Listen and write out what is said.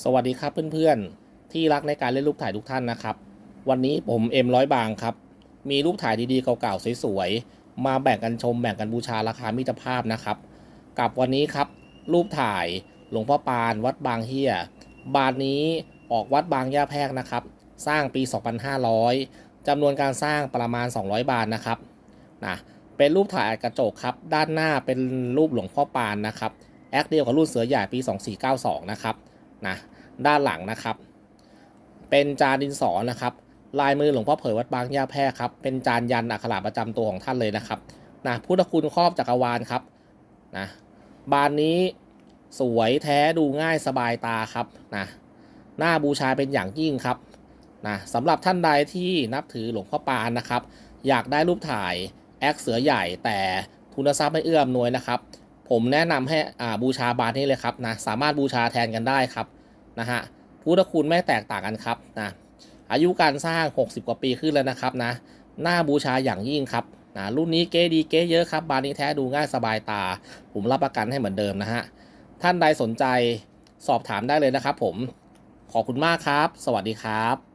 สวัสดีครับเพื่อนๆ ที่รักในการเล่นรูปถ่ายทุกท่านนะครับ วันนี้ผมเอ็มร้อยบางครับ มีรูปถ่ายดีๆเก่าๆสวยๆ มาแบ่งกันชมแบ่งกันบูชาราคามิตรภาพนะครับ กับวันนี้ครับ รูปถ่ายหลวงพ่อปานวัดบางเฮียบานนี้ออกวัดบางย่าแพรกนะครับ สร้างปี 2500จำนวนการสร้างประมาณ 200 บาทนะครับนะเป็นรูปถ่ายกระจกครับ ด้านหน้าเป็นรูปหลวงพ่อปานนะครับแอคเดียวกับรุ่นเสือใหญ่ปี 2492 นะครับ นะด้านหลังนะครับ เป็นจานดินสอนะครับ ลายมือหลวงพ่อเผยวัดบางย่าแพรครับเป็นจานยันอักขระประจำตัวของท่านเลยนะครับนะพุทธคุณครอบจักรวาลครับนะบานนี้สวยแท้ดูง่ายสบายตาครับนะหน้าบูชาเป็นอย่างยิ่งครับนะสำหรับท่านใดที่นับถือหลวงพ่อปานนะครับ อยากได้รูปถ่ายแอคเสือใหญ่แต่ทุนทรัพย์ไม่เอื้ออำนวยนะครับ ผมแนะนำให้อาบูชาบานนี้เลยครับนะสามารถบูชาแทนกันได้ครับ นะฮะพุทธคุณไม่แตกต่างกันครับนะอายุการสร้าง 60 กว่าปีขึ้นแล้วนะครับนะหน้าบูชาอย่างยิ่งครับนะรุ่นนี้เก๋ดีเก๋เยอะครับ บานนี้แท้ดูง่ายสบายตา ผมรับประกันให้เหมือนเดิมนะฮะท่านใดสนใจสอบถามได้เลยนะครับผมขอบคุณมากครับ สวัสดีครับ